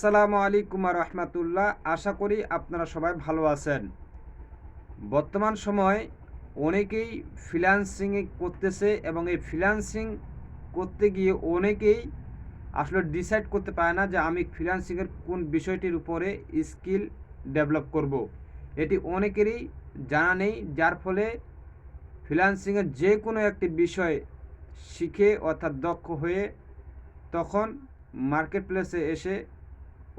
আসসালামু আলাইকুম রহমতুল্লাহ আশা করি আপনারা সবাই ভালো আছেন বর্তমান সময় অনেকেই ফ্রিল্যান্সিং করতেছে এবং এই ফ্রিল্যান্সিং করতে গিয়ে অনেকেই আসলে ডিসাইড করতে পারে না যে আমি ফ্রিল্যান্সিংয়ের কোন বিষয়টির উপরে স্কিল ডেভেলপ করব। এটি অনেকেরই জানা নেই, যার ফলে ফ্রিল্যান্সিংয়ের যে কোনো একটি বিষয় শিখে অর্থাৎ দক্ষ হয়ে তখন মার্কেট প্লেসে এসে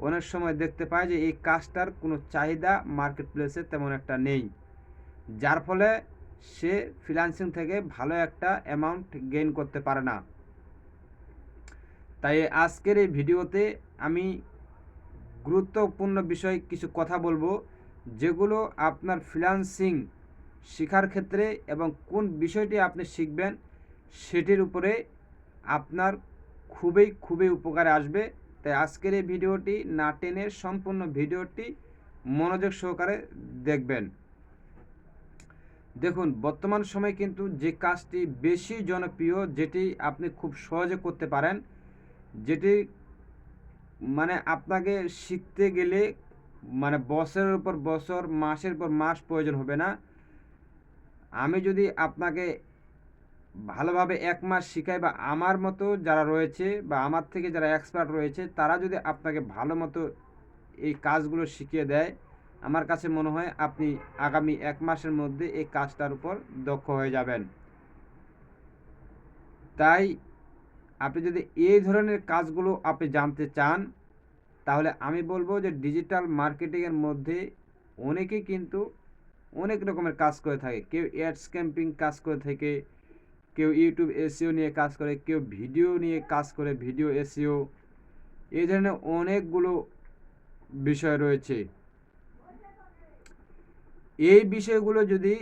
অনেক সময় দেখতে পায় যে এই কাজটার কোনো চাহিদা মার্কেট প্লেসে তেমন একটা নেই। যার ফলে সে ফ্রিল্যান্সিং থেকে ভালো একটা অ্যামাউন্ট গেইন করতে পারে না। তাই আজকের এই ভিডিওতে আমি গুরুত্বপূর্ণ বিষয় কিছু কথা বলব, যেগুলো আপনার ফ্রিল্যান্সিং শেখার ক্ষেত্রে এবং কোন বিষয়টি আপনি শিখবেন সেটির উপরে আপনার খুবই খুবই উপকারে আসবে। তাই আজকের এই ভিডিওটি না টেনে সম্পূর্ণ ভিডিওটি মনোযোগ সহকারে দেখবেন। দেখুন, বর্তমান সময়ে কিন্তু যে কাজটি বেশি জনপ্রিয়, যেটি আপনি খুব সহজে করতে পারেন, যেটি মানে আপনাকে শিখতে গেলে মানে বছরের উপর বছর, মাসের পর মাস প্রয়োজন হবে না। আমি যদি আপনাকে ভালোভাবে এক মাস শিখাই বা আমার মতো যারা রয়েছে বা আমার থেকে যারা এক্সপার্ট রয়েছে, তারা যদি আপনাকে ভালো মতো এই কাজগুলো শিখিয়ে দেয়, আমার কাছে মনে হয় আপনি আগামী এক মাসের মধ্যে এই কাজটার উপর দক্ষ হয়ে যাবেন। তাই আপনি যদি এই ধরনের কাজগুলো আপনি জানতে চান, তাহলে আমি বলব যে ডিজিটাল মার্কেটিংয়ের মধ্যে অনেকেই কিন্তু অনেক রকমের কাজ করে থাকে। কেউ অ্যাডস ক্যাম্পিং কাজ করে থাকে কেউ ইউটিউব এসিও নিয়ে কাজ করে, কেউ ভিডিও নিয়ে কাজ করে, ভিডিও এসিও এই ধরনের অনেকগুলো বিষয় রয়েছে। এই বিষয়গুলো যদি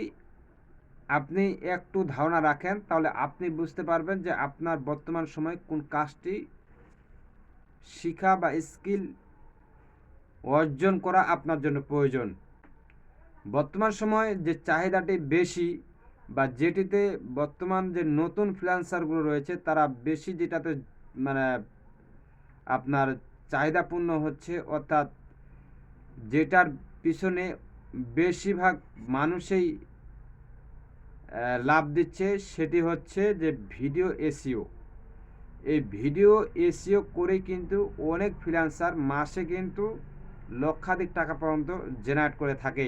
আপনি একটু ধারণা রাখেন, তাহলে আপনি বুঝতে পারবেন যে আপনার বর্তমান সময় কোন কাজটি শিখা বা স্কিল অর্জন করা আপনার জন্য প্রয়োজন। বর্তমান সময় যে চাহিদাটি বেশি বা যেটিতে বর্তমান যে নতুন ফ্রিল্যান্সারগুলো রয়েছে, তারা বেশি যেটাতে মানে আপনার চাহিদাপূর্ণ হচ্ছে, অর্থাৎ যেটার পিছনে বেশিরভাগ মানুষেই লাভ দিচ্ছে, সেটি হচ্ছে যে ভিডিও এসিও এই ভিডিও এসিও করে কিন্তু অনেক ফ্রিল্যান্সার মাসে কিন্তু লক্ষাধিক টাকা পর্যন্ত জেনারেট করে থাকে।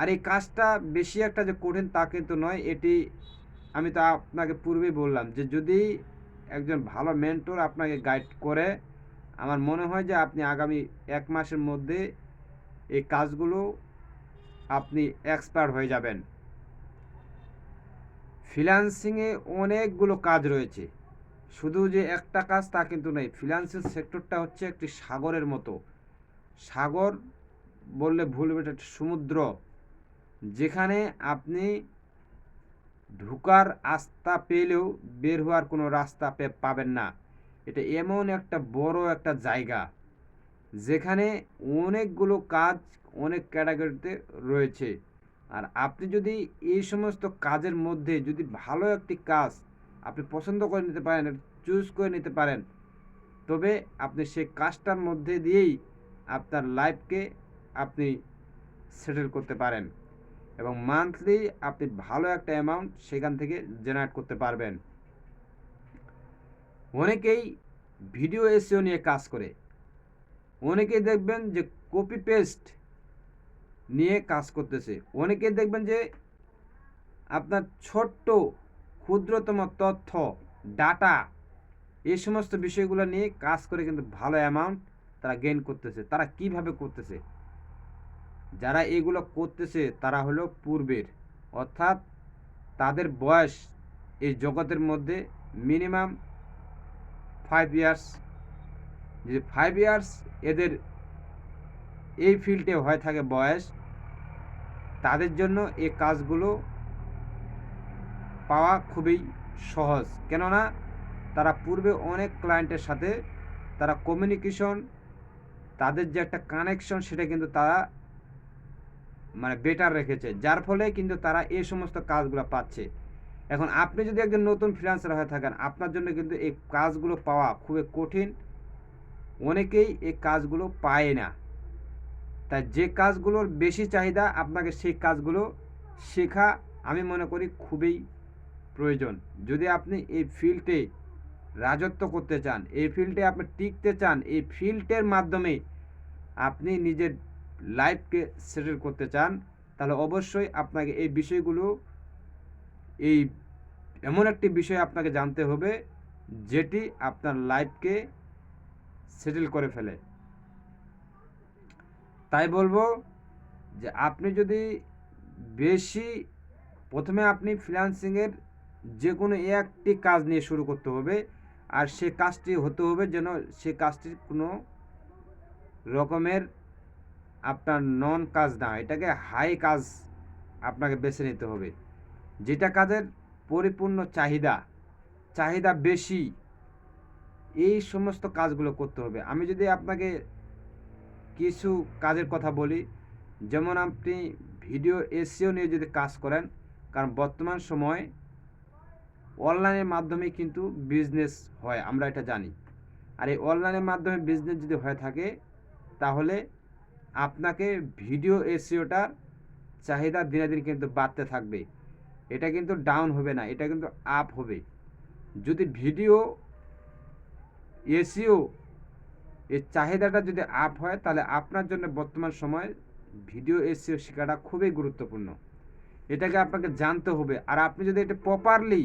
আর এই কাজটা বেশি একটা যে কঠিন তা কিন্তু নয়, এটি আমি তো আপনাকে পূর্বেই বললাম যে যদি একজন ভালো মেন্টর আপনাকে গাইড করে, আমার মনে হয় যে আপনি আগামী এক মাসের মধ্যে এই কাজগুলো আপনি এক্সপার্ট হয়ে যাবেন। ফ্রিল্যান্সিংয়ে অনেকগুলো কাজ রয়েছে। শুধু যে একটা কাজ তা কিন্তু নেই ফ্রিল্যান্সিং সেক্টরটা হচ্ছে একটি সাগরের মতো। সাগর বললে ভুল সমুদ্র। যেখানে আপনি ঢুকার আস্থা পেলেও বের হওয়ার কোনো রাস্তা পাবেন না। এটা এমন একটা বড় একটা জায়গা, যেখানে অনেকগুলো কাজ, অনেক ক্যাটাগরিতে রয়েছে। আর আপনি যদি এই সমস্ত কাজের মধ্যে যদি ভালো একটি কাজ আপনি পছন্দ করে নিতে পারেন চুজ করে নিতে পারেন, তবে আপনি সেই কাজটার মধ্যে দিয়েই আপনার লাইফকে আপনি সেটেল করতে পারেন। এবং মান্থলি আপনি ভালো একটা অ্যামাউন্ট সেখান থেকে জেনারেট করতে পারবেন। অনেকেই ভিডিও এসিও নিয়ে কাজ করে। অনেকেই দেখবেন যে কপি পেস্ট নিয়ে কাজ করতেছে। অনেকেই দেখবেন যে আপনার ছোট্ট, ক্ষুদ্রতম তথ্য ডাটা এই সমস্ত বিষয়গুলো নিয়ে কাজ করে কিন্তু ভালো অ্যামাউন্ট তারা গেইন করতেছে। তারা কীভাবে করতেছে? যারা এগুলো করতেছে, তারা হলো পূর্বের। অর্থাৎ তাদের বয়স এই জগতের মধ্যে মিনিমাম ফাইভ ইয়ার্স যে ফাইভ ইয়ার্স এদের এই ফিল্ডে হয়ে থাকে বয়স, তাদের জন্য এই কাজগুলো পাওয়া খুবই সহজ। কেননা তারা পূর্বে অনেক ক্লায়েন্টের সাথে তারা কমিউনিকেশন তাদের যে একটা কানেকশন সেটা কিন্তু তারা মানে বেটার রেখেছে। যার ফলে কিন্তু তারা এই সমস্ত কাজগুলো পাচ্ছে। এখন আপনি যদি একজন নতুন ফ্রিল্যান্সার হয়ে থাকেন, আপনার জন্য কিন্তু এই কাজগুলো পাওয়া খুবই কঠিন। অনেকেই এই কাজগুলো পায় না। তাই যে কাজগুলোর বেশি চাহিদা, আপনাকে সেই কাজগুলো শেখা আমি মনে করি খুবই প্রয়োজন। যদি আপনি এই ফিল্ডে রাজত্ব করতে চান, এই ফিল্ডে আপনি টিকতে চান, এই ফিল্ডের মাধ্যমে আপনি নিজের লাইফকে সেটেল করতে চান, তাহলে অবশ্যই আপনাকে এই বিষয়গুলো, এই এমন একটি বিষয় আপনাকে জানতে হবে, যেটি আপনার লাইফকে সেটেল করে ফেলে। তাই বলব যে আপনি যদি বেশি, প্রথমে আপনি ফ্রিল্যান্সিংয়ের যে কোনো একটি কাজ নিয়ে শুরু করতে হবে, আর সে কাজটি হতে হবে যেন সে কাজটির কোনো রকমের আপনার নন কাজ না, এটাকে হাই কাজ আপনাকে বেছে নিতে হবে। যেটা কাজের পরিপূর্ণ চাহিদা চাহিদা বেশি, এই সমস্ত কাজগুলো করতে হবে। আমি যদি আপনাকে কিছু কাজের কথা বলি, যেমন আপনি ভিডিও এসিও নিয়ে যদি কাজ করেন, কারণ বর্তমান সময় অনলাইনের মাধ্যমে কিন্তু বিজনেস হয়, আমরা এটা জানি। আর এই অনলাইনের মাধ্যমে বিজনেস যদি হয়ে থাকে, তাহলে আপনাকে ভিডিও এসিওটার চাহিদা দিনে দিন কিন্তু বাড়তে থাকবে। এটা কিন্তু ডাউন হবে না, এটা কিন্তু আপ হবে। যদি ভিডিও এসিও এর চাহিদাটা যদি আপ হয়, তাহলে আপনার জন্য বর্তমান সময় ভিডিও এসিও শেখাটা খুবই গুরুত্বপূর্ণ। এটাকে আপনাকে জানতে হবে। আর আপনি যদি এটা প্রপারলি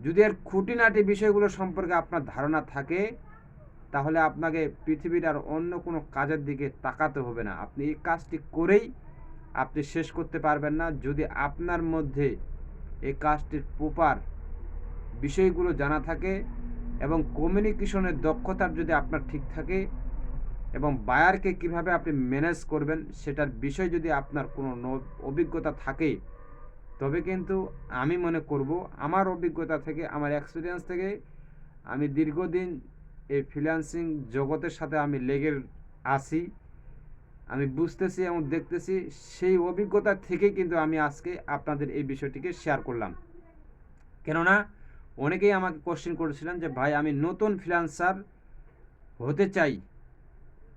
যদি এর খুঁটিনাটি বিষয়গুলো সম্পর্কে আপনার ধারণা থাকে তাহলে আপনাকে পৃথিবীর আর অন্য কোনো কাজের দিকে তাকাতে হবে না। আপনি এই কাজটি করেই আপনি শেষ করতে পারবেন না। যদি আপনার মধ্যে এই কাজটির প্রপার বিষয়গুলো জানা থাকে এবং কমিউনিকেশনের দক্ষতার যদি আপনার ঠিক থাকে এবং বায়ারকে কীভাবে আপনি ম্যানেজ করবেন সেটার বিষয় যদি আপনার কোনো অভিজ্ঞতা থাকে, তবে কিন্তু আমি মনে করব আমার অভিজ্ঞতা থেকে, আমার এক্সপিরিয়েন্স থেকে আমি দীর্ঘদিন এই ফ্রিল্যান্সিং জগতের সাথে আমি লেগে আছি। আমি বুঝতেছি এবং দেখতেছি সেই অভিজ্ঞতা থেকে কিন্তু আমি আজকে আপনাদের এই বিষয়টিকে শেয়ার করলাম। কেননা অনেকেই আমাকে কোশ্চেন করেছিলেন যে, ভাই, আমি নতুন ফ্রিল্যান্সার হতে চাই।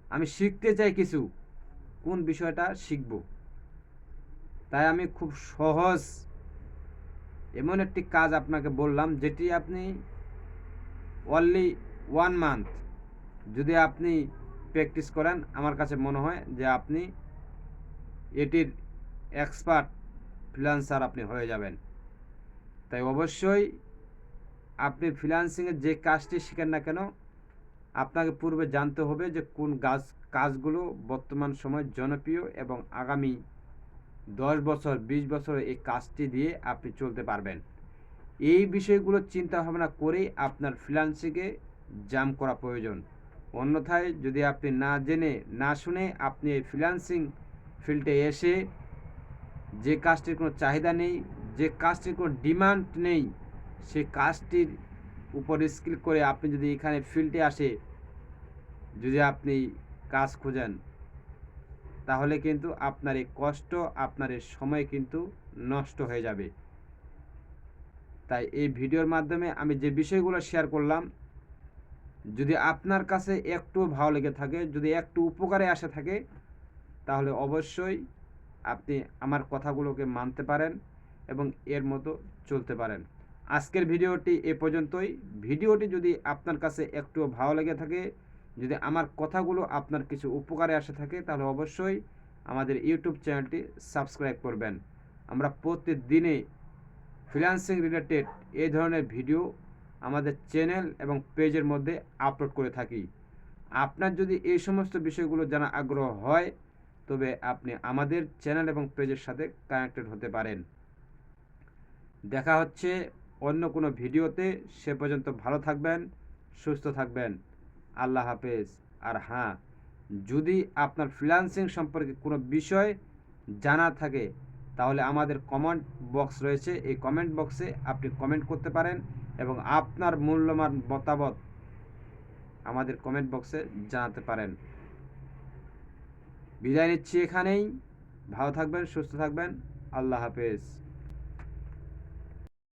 আমি শিখতে চাই কিছু। কোন বিষয়টা শিখব? তাই আমি খুব সহজ এমন একটি কাজ আপনাকে বললাম, যেটি আপনি অনলি ওয়ান মান্থ যদি আপনি প্র্যাকটিস করেন, আমার কাছে মনে হয় যে আপনি এটির এক্সপার্ট ফ্রিল্যান্সার আপনি হয়ে যাবেন। তাই অবশ্যই আপনি ফ্রিল্যান্সিংয়ের যে কাজটি শিখেন না কেন, আপনাকে পূর্বে জানতে হবে যে কোন গাছ, কাজগুলো বর্তমান সময় জনপ্রিয় এবং আগামী দশ বছর, বিশ বছর এই কাজটি দিয়ে আপনি চলতে পারবেন। এই বিষয়গুলো চিন্তা ভাবনা করেই আপনার ফ্রিল্যান্সিংয়ে জাম করা প্রয়োজন। অন্যথায় যদি আপনি না জেনে, না শুনে আপনি এই ফ্রিল্যান্সিং ফিল্ডে এসে যে কাজটির কোনো চাহিদা নেই, যে কাজটির কোনো ডিমান্ড নেই, সে কাজটির উপর স্কিল করে আপনি যদি এখানে ফিল্ডে আসে, যদি আপনি কাজ খোঁজেন, তাহলে কিন্তু আপনার এই কষ্ট, আপনার এই সময় কিন্তু নষ্ট হয়ে যাবে। তাই এই ভিডিওর মাধ্যমে আমি যে বিষয়গুলো শেয়ার করলাম যদি আপনার কাছে একটু ভালো লেগে থাকে, যদি একটু উপকারে আসে থাকে, তাহলে অবশ্যই আপনি আমার কথাগুলোকে মানতে পারেন এবং এর মতো চলতে পারেন। আজকের ভিডিওটি এ পর্যন্তই। ভিডিওটি যদি আপনার কাছে একটু ভালো লেগে থাকে, যদি আমার কথাগুলো আপনার কিছু উপকারে আসে থাকে, তাহলে অবশ্যই আমাদের ইউটিউব চ্যানেলটি সাবস্ক্রাইব করবেন। আমরা প্রতিদিনে ফ্রিল্যান্সিং রিলেটেড এই ধরনের ভিডিও আমাদের চ্যানেল এবং পেজের মধ্যে আপলোড করে থাকি। আপনার যদি এই সমস্ত বিষয়গুলো জানা আগ্রহ হয়, তবে আপনি আমাদের চ্যানেল এবং পেজের সাথে কানেক্টেড হতে পারেন। দেখা হচ্ছে অন্য কোনো ভিডিওতে। সে পর্যন্ত ভালো থাকবেন, সুস্থ থাকবেন। আল্লাহ হাফেজ। আর হ্যাঁ যদি আপনার ফ্রিল্যান্সিং সম্পর্কে কোনো বিষয় জানা থাকে, তাহলে আমাদের কমেন্ট বক্স রয়েছে। এই কমেন্ট বক্সে আপনি কমেন্ট করতে পারেন। এবং আপনার মূল্যবান মতামত আমাদের কমেন্ট বক্সে জানাতে পারেন। বিদায় নিচ্ছি এখানেই। ভালো থাকবেন, সুস্থ থাকবেন। আল্লাহ হাফেজ।